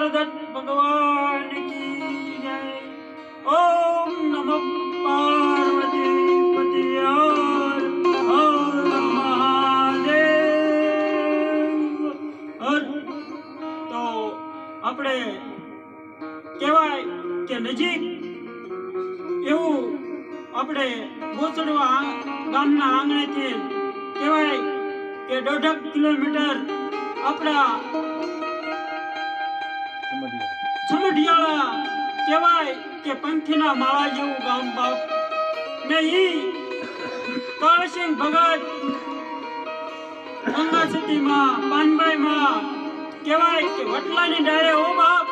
હરદત્ત ભગવાન કી ઓમ નમઃ પાર્વતી પતિ હર હર મહાદેવ. હર. તો આપણે કહેવાય કે નજીક એવું આપણે ગોસડવા ગામના આંગણેથી કહેવાય કે દોઢક કિલોમીટર આપણા છમઢિયાળા કહેવાય કે પંથીના માળા જેવું ગામ બાપ. ને ઈ કાળસિંહ ભગત ગંગા માં પાનભાઈ માં કહેવાય કે વટલાની ડાળે, ઓ બાપ,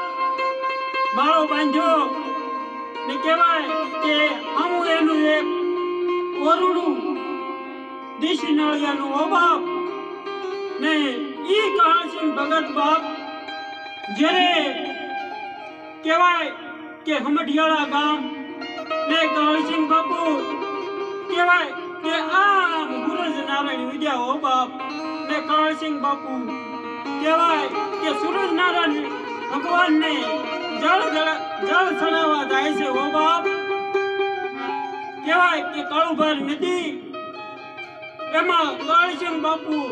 માળો બાંધ્યો ને કહેવાય કે આમું એનું એક ઓરડું દેશી નળિયાનું ઓ બાપ. ને ઈ કાળસિંહ ભગત બાપ જ્યારે કહેવાય કે હમઢિયાળા ગામ ને કાળસિંહ બાપુ કહેવાય કે આમ ગુરજ નારાયણ વિદ્યા હો બાપ ને કાળસિંહ બાપુ કહેવાય કે સૂરજ નારાયણ ભગવાનને જળ જળ ચડાવવા જાય છે હો બાપ. કહેવાય કે કાળુભાર નદી એમાં કાળસિંહ બાપુ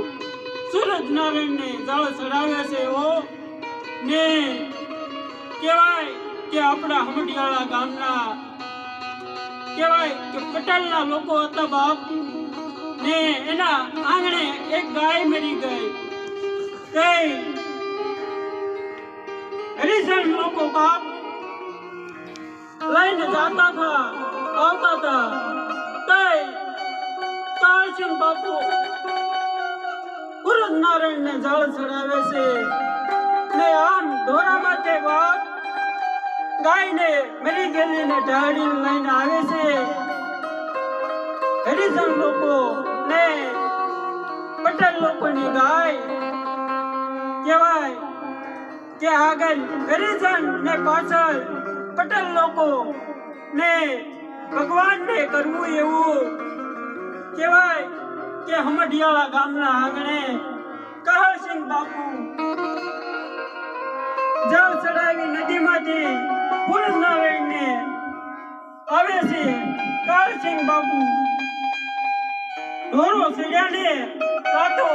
સૂરજ નારાયણને જળ ચડાવે છે હો ને કહેવાય કે આપણા હમડિયાળા ગામના કહેવાય કે પટેલના લોકો હતા બાપ ને એના આંગણે એક ગાય મરી ગઈ. કઈ? હરિજન લોકો બાપ લઈને જાતા હતા, આવતા હતા. તે કાળસિંહ બાપુ પુરંદ નારાયણ ને જળ ચડાવે છે. ઢોરા માટે બાપ ગાયને મરી ગયેલીને ઢાળી લઈને આવે છે. હરિજન લોકો ને પટેલ લોકોની ગાય કહેવાય કે આગળ હરિજન ને પાછળ પટેલ લોકો ને ભગવાનને કરવું એવું કહેવાય કે હમડિયાળા ગામના આંગણે કહરસિંહ બાપુ જળ ચડાવી નદીમાંથી પુરુષ નારાયણને આવે છે કાળસિંહ બાપુ. ઢોરો સીડ્યાને કાતો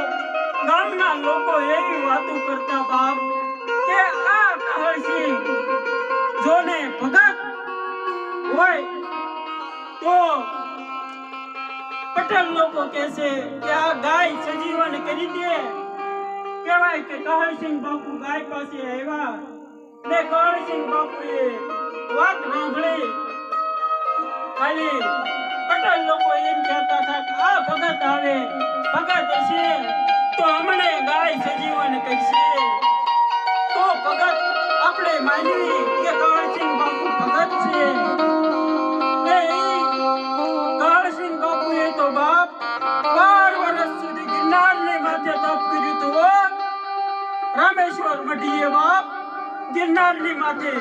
ગામના લોકો એવી વાતો કરતા બાપ કે આ કાળસિંહ જોને ભગત હોય તો પટેલ લોકો કહે છે કે આ ગાય સજીવન કરી દે. કહેવાય કે કહરસિંહ બાપુ ગાય પાસે આવ્યા ને કહરસિંહ બાપુએ વાત સાંભળી. ખાલી પટેલ લોકો એમ કહેતા હતા કે આ ભગત આવે, ભગત હશે તો અમને ગાય સજીવન કહેશે તો ભગત આપણે માનવી કે કહરસિંહ બાપુ ભગત છે. ગિરનારની માથે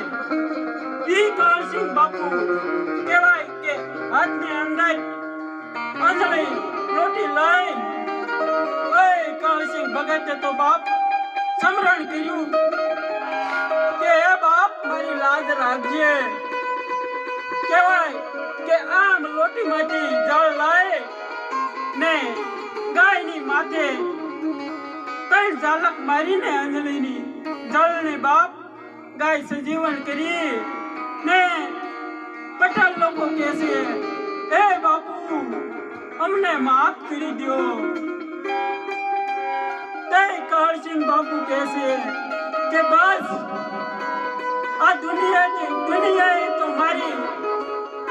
ઈ કાળસિંહ બાપુ કહેવાય કે હાથની અંદર આંધળી રોટી લઈ ઓય કાળસિંહ ભગતે તો બાપ સમરણ કર્યું કે હે બાપ મારી લાજ રાખજે કહેવાય કે આમ લોટીમાંથી જળ લાય ને ગાયની માથે ત્રણ ઝાલક મારીને અંજલીની જળને બાપ ગાય સજીવન કરી ને પટેલ લોકો કહે છે એ બાપુ, અમને માફ કરી દો તે કહરસિંહ બાપુ કહે છે કે, બસ, આ દુનિયાની દુનિયાએ તો મારી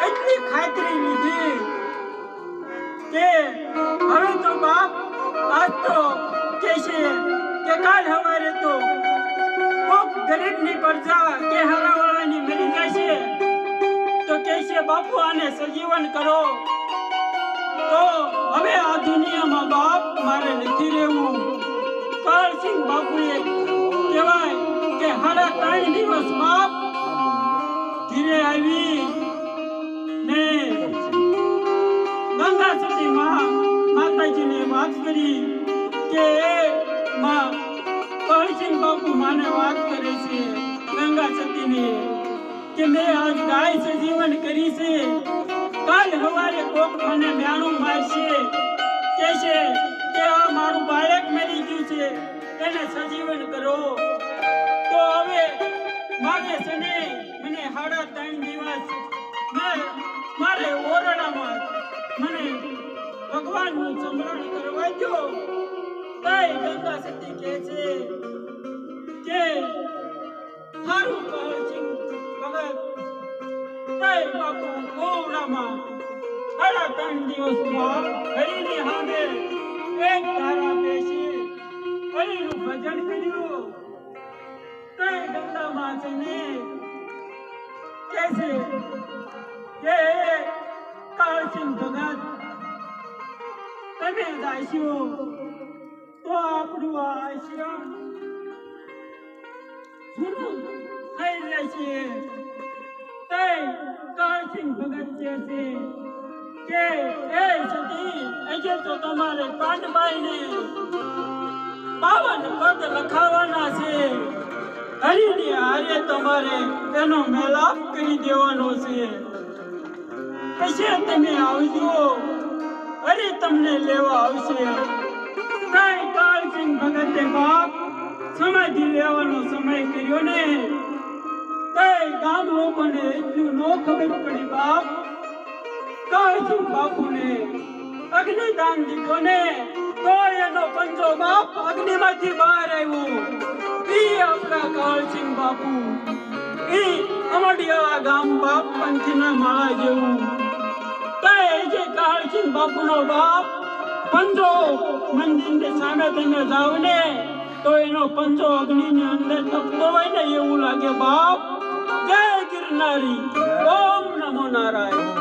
એટલી ખાતરી લીધી કે હવે તો બાપ આજ તો કે છે કે કાલ હવારે તો ગરીબની પ્રજા કે હરાવાળાની મરી છે, તો કે છે, બાપુ, આને સજીવન કરો. તો હવે આ દુનિયામાં બાપ મારે નથી રહેવું. કરસિંહ બાપુએ કહેવાય કે હાડા ત્રણ દિવસ બાપ ધીરે આવી. ને ગંગા સતી માં માતાજીને વાત કરી કે માં કહસિંહ બાપુ માને વાત કરે છે. ગંગા સતીને કે મેં આજ ગાય સજીવન કરી છે. કાલ હવારે કોક મને મ્યાણું મારશે. કે છે કે આ મારું બાળક મરી ગયું છે. એને સજીવન કરો. તો હવે મારે છે ને મને સાડા ત્રણ દિવસ. મારે ઓરડામાં મને ભગવાનનું સ્મરણ કરવા દો તાઈ ગંગા સતી કહે છે કે હારું કહસિંહ ભગત. તાઈ બાપુ ઓરડામાં અડા ત્રણ દિવસમાં હરીની સામે એક ધારા બેસી હરીનું ભજન કર્યું. તાઈ ગંગામાં છે ને? કે છે કે કાળસિંહ ભગત, તમે જાશો આપણું આશ્રમ પૂરું થઈ જશે તે કાળસિંહ ભગત કહે છે કે એ સતી આજે તો તમારે પાંડબાઈને પાવન પદ લખાવાના છે હરિની હારે તમારે એનો મેલાપ કરી દેવાનો છે પછી તમે આવજો હરી તમને લેવા આવશે કઈ સમાધિ લેવાનો સમય કર્યો ને કઈ ગામ લોકોને એટલું નો ખબર પડી, બાપ. કાળજી બાપુને? અગ્નિદાન દીધો ને તો એનો પંજો બાપ અગ્નિમાંથી બહાર આવ્યો. ઈ આપણા કાળસિંહ બાપુ. ઈ અમડિયાળા ગામ બાપ પંથીના માળા જેવું. તે જે કાળસિંહ બાપુનો બાપ પંજો મંદિરની સામે તમે જાવ ને તો એનો પંચો અગ્નિ અગ્નિની અંદર તપતો હોય ને એવું લાગે બાપ. જય ગિરનારી. ઓમ નમો નારાયણ.